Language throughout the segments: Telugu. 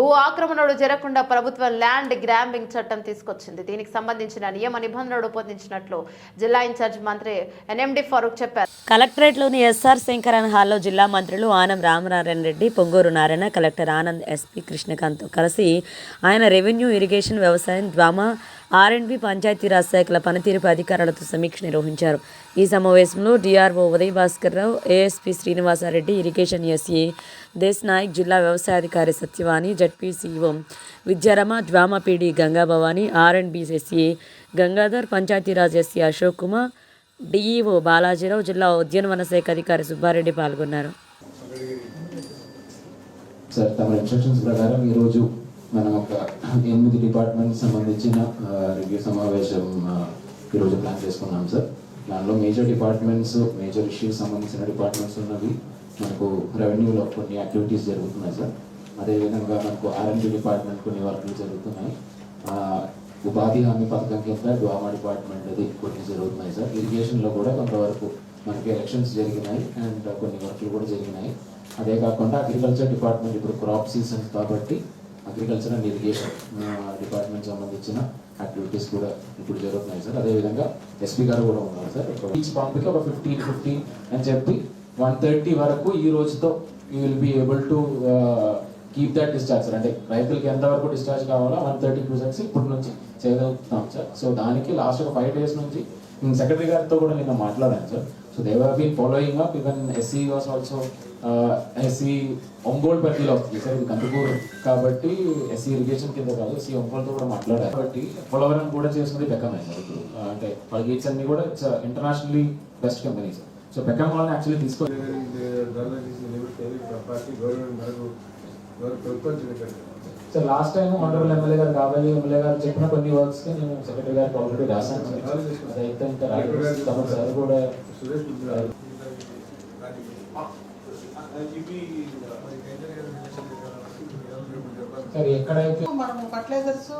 భూ ఆక్రమణలు జరగకుండా ప్రభుత్వం ల్యాండ్ గ్రాంబింగ్ చట్టం తీసుకొచ్చింది. దీనికి సంబంధించిన నియమ నిబంధనలు రూపొందించినట్లు జిల్లా ఇన్ఛార్జ్ మంత్రి ఎన్ఎండి ఫరూక్ చెప్పారు. కలెక్టరేట్లోని ఎస్ఆర్ శంకరన్ హాల్లో జిల్లా మంత్రులు ఆనం రామనారాయణ రెడ్డి పొంగూరు నారాయణ కలెక్టర్ ఆనంద్ ఎస్పీ కృష్ణకాంత్ కలిసి ఆయన రెవెన్యూ ఇరిగేషన్ వ్యవసాయం ద్వామా ఆర్ఎండ్బి పంచాయతీరాజ్ శాఖల పనితీరుపై అధికారులతో సమీక్ష నిర్వహించారు. ఈ సమావేశంలో DRO Uday Bhaskar Rao ASP Srinivasareddy irrigation SE Desh Nayak జిల్లా వ్యవసాయాధికారి Satyavani ZPCO Vidyarama DWAMA PD Ganga R and B SE Gangadhar Panchayati Raj SE Ashok Kumar DEO Balajirao జిల్లా ఉద్యానవన శాఖ అధికారి సుబ్బారెడ్డి పాల్గొన్నారు. సార్ తమ ఇన్స్ట్రక్షన్స్ ప్రకారం ఈరోజు మనం ఒక ఎనిమిది డిపార్ట్మెంట్ సంబంధించిన రివ్యూ సమావేశం ఈరోజు ప్లాన్ చేసుకున్నాం సార్. దానిలో మేజర్ డిపార్ట్మెంట్స్ మేజర్ ఇష్యూస్ సంబంధించిన డిపార్ట్మెంట్స్ ఉన్నవి మనకు రెవెన్యూలో కొన్ని యాక్టివిటీస్ జరుగుతున్నాయి సార్. అదేవిధంగా మనకు ఆర్ఎండి డిపార్ట్మెంట్ కొన్ని వర్క్లు జరుగుతున్నాయి. ఉపాధి హామీ పథకం కింద డ్వామా డిపార్ట్మెంట్ అది కొన్ని జరుగుతున్నాయి సార్. ఇరిగేషన్లో కూడా కొంతవరకు మనకి ఎలక్షన్స్ జరిగినాయి అండ్ కొన్ని వర్క్లు కూడా జరిగినాయి. అదే కాకుండా అగ్రికల్చర్ డిపార్ట్మెంట్ ఇప్పుడు క్రాప్ సీజన్ కాబట్టి అగ్రికల్చర్ అండ్ ఇరిగేషన్ డిపార్ట్మెంట్ సంబంధించిన యాక్టివిటీస్ కూడా ఇప్పుడు జరుగుతున్నాయి సార్. అదేవిధంగా ఎస్పీ గారు కూడా ఉన్నారు సార్. ఈచ్ పంప్కి ఒక ఫిఫ్టీన్ ఫిఫ్టీన్ అని చెప్పి వన్ థర్టీ వరకు ఈ రోజుతో you will be able to keep that discharge sir. అంటే రైతులకి ఎంతవరకు డిశ్చార్జ్ కావాలో వన్ థర్టీ క్యూసెక్స్ ఇప్పటి నుంచి చేయగలుగుతున్నాం సార్. సో దానికి లాస్ట్ ఒక ఫైవ్ డేస్ నుంచి నేను సెక్రటరీ గారితో కూడా నిన్న మాట్లాడాను sir. So they have been following up even SC was also SC Ongole పరిధిలో వస్తుంది సార్ ఇది కందుకూరు కాబట్టి ఎస్సీ ఇరిగేషన్ కింద కాదు ఎస్సీ ఒంగోలుతో కూడా మాట్లాడారు. కాబట్టి పోలవరం కూడా చేసినది బెకమ్ అయింది. ఇప్పుడు అంటే వాళ్ళ గేట్స్ అన్ని కూడా it's internationally best company sir so become వాళ్ళని యాక్చువల్లీ తీసుకో sir last time honourable MLA గారు కాబోయే ఎమ్మెల్యే గారు చెప్పిన కొన్ని వర్క్స్కి నేను సెక్రటరీ గారికి ఆల్రెడీ రాశాను. అదైతే ఇంకా సార్ కూడా సార్ ఎక్కడైతే మనము ఫర్టిలైజర్స్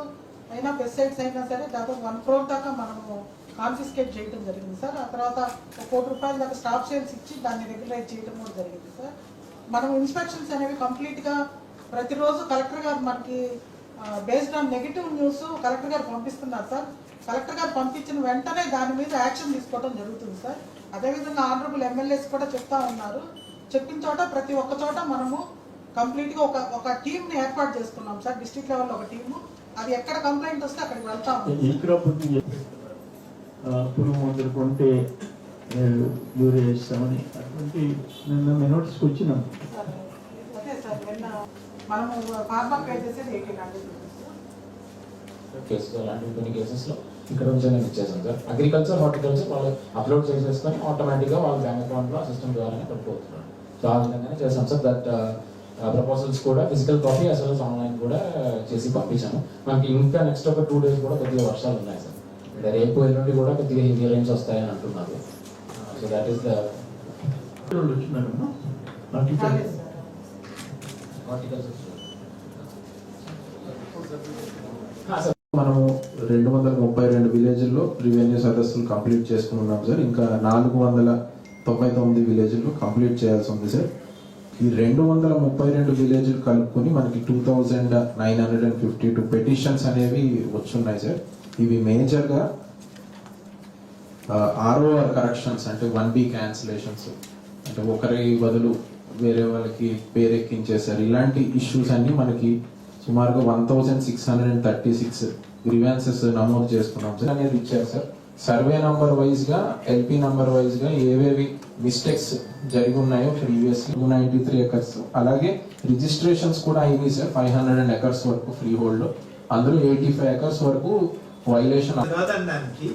అయినా పెస్టిసైడ్స్ అయినా సరే దాదాపు వన్ క్రోర్ దాకా మనము కాన్ఫిస్కేట్ చేయడం జరిగింది సార్. ఆ తర్వాత ఒక కోటి రూపాయల దాకా స్టాప్ సేల్స్ ఇచ్చి దాన్ని రెగ్యులైజ్ చేయడం కూడా జరిగింది సార్. మనం ఇన్స్పెక్షన్స్ అనేవి కంప్లీట్గా ప్రతిరోజు కలెక్టర్ గారు మనకి based on negative news collector గారు పంపిస్తున్నారు సార్. కలెక్టర్ గారు పంపించిన వెంటనే దాని మీద యాక్షన్ తీసుకోవడం జరుగుతుంది సార్. అదేవిధంగా ఆనరబుల్ ఎమ్మెల్యేస్ కూడా చెప్తా ఉన్నారు. చెప్పిన చోట ప్రతి ఒక్క చోట మనము కంప్లీట్గా ఒక ఒక టీంని ఏర్పాటు చేసుకున్నాం సార్. డిస్ట్రిక్ట్ లెవెల్లో ఒక టీము అది ఎక్కడ కంప్లైంట్ వస్తే అక్కడికి పుట్టి పురుగు మందులు కొంటే యూరియా ఇస్తామని అటువంటి నిన్న మేము నోటీస్కి వచ్చినాం. మనము ఫార్మర్ పే చేసేది ఎయిటీన్ హండ్రెడ్ కేసెస్ అలాంటి కొన్ని కేసెస్లో ఇక్కడ నుంచి నేను ఇచ్చేసాను సార్ అగ్రికల్చర్ హార్టికల్చర్ వాళ్ళు అప్లోడ్ చేసేసుకొని ఆటోమేటిక్గా వాళ్ళ బ్యాంక్ అకౌంట్లో ఆ సిస్టమ్ ద్వారానే పడిపోతున్నారు సో ఆ విధంగానే చేసాం సార్ దట్ ప్రపోజల్స్ కూడా physical copy as well online కూడా చేసి పంపించాను. మనకి ఇంకా నెక్స్ట్ ఒక టూ డేస్ కూడా కొద్దిగా వర్షాలు ఉన్నాయి సార్ అంటే రేపు ఎల్లుండి కూడా కొద్దిగా హెవీ రైన్స్ వస్తాయని అంటున్నారు. సో దట్ ఈస్ ద వాళ్ళు వచ్చినారమ్మా హార్టికల్చర్ కాలేదు సార్ హార్టికల్చర్ సార్ మనము రెండు వందల ముప్పై రెండు విలేజ్ల్లో రివెన్యూ సదస్సులు కంప్లీట్ చేసుకుని ఉన్నాం సార్. ఇంకా నాలుగు వందల తొంభై తొమ్మిది విలేజ్లు కంప్లీట్ చేయాల్సి ఉంది సార్. ఈ రెండు వందల ముప్పై రెండు విలేజ్లు కలుపుకొని మనకి two thousand nine hundred and fifty two petitions అనేవి వచ్చున్నాయి సార్. ఇవి మేజర్గా ఆర్ఓఆర్ కరెక్షన్స్ అంటే వన్ బీ క్యాన్సిలేషన్స్. అంటే ఒకరి బదులు వేరే వాళ్ళకి పేరెక్కించేశారు. ఇలాంటి ఇష్యూస్ అన్ని మనకి సుమారుగా one thousand six hundred and thirty six grievances నమోదు చేసుకున్నాం. సార్ అనేది ఇచ్చారు సార్ సర్వే నంబర్ వైజ్గా ఎల్పి నంబర్ వైజ్గా ఏవేవి మిస్టేక్స్ జరిగి ఉన్నాయో previous two ninety three acres అలాగే రిజిస్ట్రేషన్స్ కూడా అయినాయి sir five hundred and acres వరకు ఫ్రీ హోల్డ్ అందులో ఎయిటీ ఫైవ్ ఎకర్స్ వరకు వైలేషన్ కాదనడానికి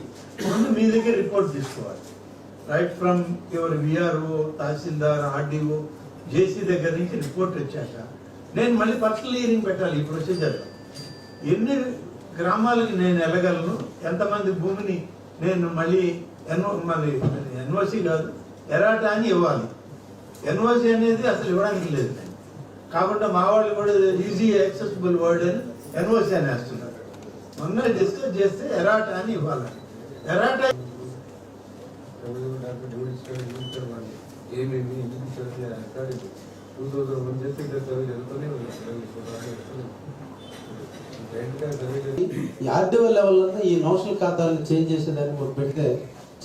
ముందు మీ దగ్గర రిపోర్ట్ తీసుకోవాలి. Right from your VRO tahsildar RDO JC దగ్గర నుంచి రిపోర్ట్ వచ్చాక నేను మళ్ళీ పర్సనల్ హియరింగ్ పెట్టాలి ఈ ప్రొసీజర్లో ఎన్ని గ్రామాలకి నేను వెళ్ళగలను? ఎంతమంది భూమిని నేను మళ్ళీ ఎన్ఓ మరి ఎన్ఓసి కాదు ఎరాటా అని ఇవ్వాలి. ఎన్ఓసి అనేది అసలు ఇవ్వడానికి లేదు. నేను కాబట్టి మా వాళ్ళు కూడా ఈజీ యాక్సెసిబుల్ వర్డ్ అని ఎన్ఓసి అని వేస్తున్నారు. మొన్న డిస్కస్ చేస్తే ఎరాటా అని ఇవ్వాలి. ఎరాటా ఏమేమి ఎందుకు చూడండి టూ థౌసండ్ వన్ చేస్తే ఇంకా సర్వే వెళ్తూనే ఉంది. ఈ ఆర్డీఓ లెవెల్ అంతా ఈ నోషనల్ ఖాతాలను చేంజ్ చేసేదాన్ని ఒకటి పెడితే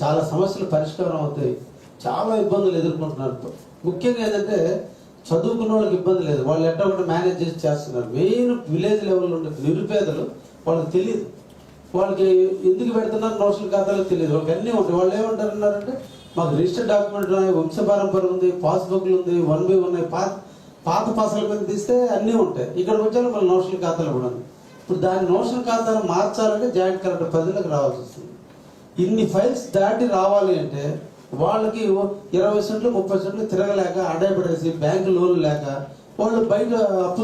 చాలా సమస్యలు పరిష్కారం అవుతాయి. చాలా ఇబ్బందులు ఎదుర్కొంటున్నారు. ముఖ్యంగా ఏంటంటే చదువుకున్న వాళ్ళకి ఇబ్బంది లేదు. వాళ్ళు ఎట్లా ఒకటి మేనేజ్ చేసి చేస్తున్నారు. మెయిన్ విలేజ్ లెవెల్లో ఉండే నిరుపేదలు వాళ్ళకి తెలియదు వాళ్ళకి ఎందుకు పెడుతున్నారు నోషనల్ ఖాతాలో తెలియదు వాళ్ళకి అన్నీ ఉంటాయి. వాళ్ళు ఏమంటారు అన్నారంటే మాకు రిజిస్టర్ డాక్యుమెంట్ ఉన్నాయి వంశ పారంపర్యం ఉంది పాస్బుక్లు ఉంది వన్ బై ఉన్నాయి పాత పాత పాసల మీద తీస్తే అన్నీ ఉంటాయి. ఇక్కడికి వచ్చాక మళ్ళీ నోషనల్ ఖాతాలు కూడా ఇప్పుడు దాని నోషనల్ ఖాతాను మార్చాలంటే జాయింట్ కలెక్టర్ ప్రజలకు రావాల్సి వస్తుంది. ఇన్ని ఫైల్స్ దాటి రావాలి అంటే వాళ్ళకి ఇరవై సెంట్లు ముప్పై సెంట్లు తిరగలేక అడేపడేసి బ్యాంకు లోన్లు లేక వాళ్ళు బయట అప్పు